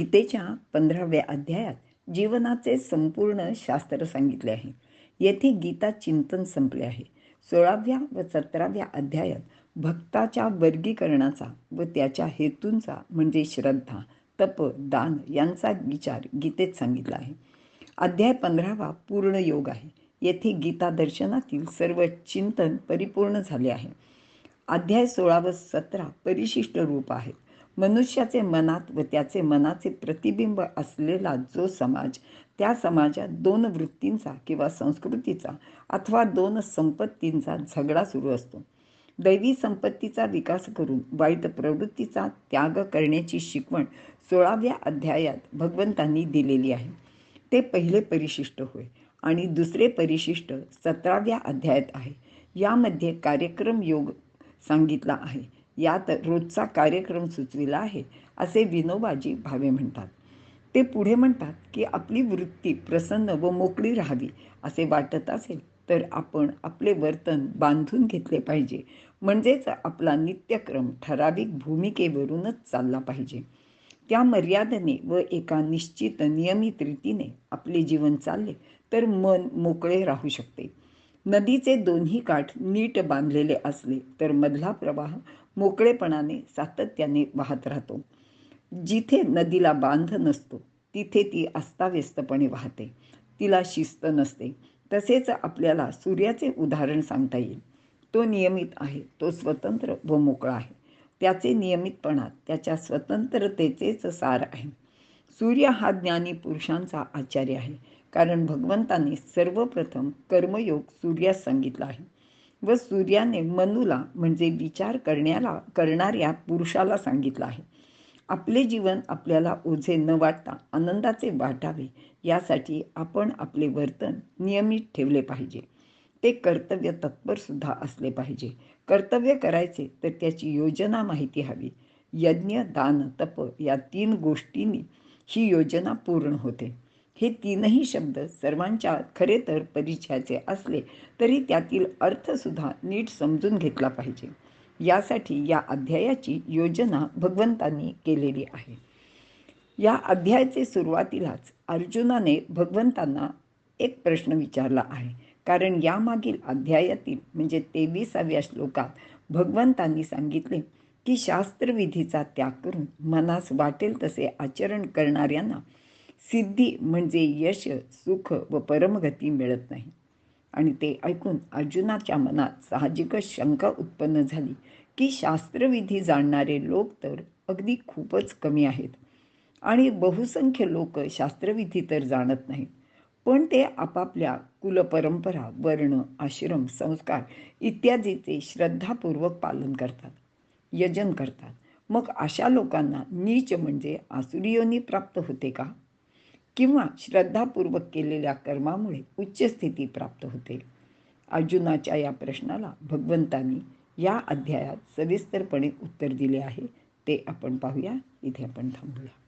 गीतेच्या पंधराव्या अध्यायात जीवनाचे संपूर्ण शास्त्र सांगितले आहे. येथे गीता चिंतन संपले आहे. सोळाव्या व सतराव्या अध्यायात भक्ताच्या वर्गीकरणाचा व त्याच्या हेतूंचा म्हणजे श्रद्धा तप दान यांचा विचार गीतेत सांगितला आहे. अध्याय पंधरावा पूर्ण योग आहे. येथे गीता दर्शनातील सर्व चिंतन परिपूर्ण झाले आहे. अध्याय सोळा व सतरा परिशिष्ट रूप आहेत. मनुष्याचे मनात व त्याचे मनाचे प्रतिबिंब असलेला जो समाज त्या समाजात दोन वृत्तींचा किंवा संस्कृतीचा अथवा दोन संपत्तींचा झगडा सुरू असतो. दैवी संपत्तीचा विकास करून वाईट प्रवृत्तीचा त्याग करण्याची शिकवण सोळाव्या अध्यायात भगवंतांनी दिलेली आहे. ते पहिले परिशिष्ट होय आणि दुसरे परिशिष्ट सतराव्या अध्यायात आहे. यामध्ये कार्यक्रम योग सांगितला आहे. यात रोजचा कार्यक्रम सुचविला आहे असे विनोबाजी भावे म्हणतात. ते पुढे म्हणतात की आपली वृत्ती प्रसन्न व मोकळी राहावी असे वाटत असेल तर आपण आपले वर्तन बांधून घेतले पाहिजे. म्हणजेच आपला नित्यक्रम ठराविक भूमिकेवरूनच चालला पाहिजे. त्या मर्यादेने व एका निश्चित नियमित रीतीने आपले जीवन चालले तर मन मोकळे राहू शकते. नदीचे दोन्ही काठ नीट बांधलेले असले तर मधला प्रवाह मोकळेपणाने सातत्याने वाहत राहतो. जिथे नदीला बांध नसतो तिथे ती अस्ताव्यस्तपणे वाहते. तिला शिस्त नसते. तसेच आपल्याला सूर्याचे उदाहरण सांगता येईल. तो नियमित आहे. तो स्वतंत्र व मोकळा आहे. त्याचे नियमितपणा त्याच्या स्वतंत्रतेचेच सार आहे. सूर्य हा ज्ञानी पुरुषांचा आचार्य आहे. कारण भगवंताने सर्वप्रथम कर्मयोग सूर्यास सांगितला आहे. व सूर्याने मनूला म्हणजे विचार करण्याला करणाऱ्या पुरुषाला सांगितलं आहे. आपले जीवन आपल्याला ओझे न वाटता आनंदाचे वाटावे यासाठी आपण आपले वर्तन नियमित ठेवले पाहिजे. ते कर्तव्य तत्पर सुद्धा असले पाहिजे. कर्तव्य करायचे तर त्याची योजना माहिती हवी. यज्ञ दान तप या तीन गोष्टींनी ही योजना पूर्ण होते. हे तीनही शब्द सर्वांच्या खरे तर परिचयाचे असले तरी त्यातील अर्थसुद्धा नीट समजून घेतला पाहिजे. यासाठी या अध्यायाची योजना भगवंतांनी केलेली आहे. या अध्यायाचे सुरुवातीलाच अर्जुनाने भगवंतांना एक प्रश्न विचारला आहे. कारण यामागील अध्यायातील म्हणजे तेविसाव्या श्लोकात भगवंतांनी सांगितले की शास्त्रविधीचा त्याग करून मनास वाटेल तसे आचरण करणाऱ्यांना सिद्धी म्हणजे यश सुख व परमगती मिळत नाही. आणि ते ऐकून अर्जुनाच्या मनात साहजिकच शंका उत्पन्न झाली की शास्त्रविधी जाणणारे लोक तर अगदी खूपच कमी आहेत. आणि बहुसंख्य लोक शास्त्रविधी तर जाणत नाहीत. पण ते आपापल्या कुलपरंपरा वर्ण आश्रम संस्कार इत्यादीचे श्रद्धापूर्वक पालन करतात यजन करतात. मग अशा लोकांना नीच म्हणजे आसुरियोनी प्राप्त होते का? किंवा श्रद्धापूर्वक केलेल्या कर्मामुळे उच्च स्थिती प्राप्त होते. अर्जुनाच्या या प्रश्नाला भगवंतांनी या अध्यायात सविस्तरपणे उत्तर दिले आहे. ते आपण पाहूया. इथे आपण थांबूया.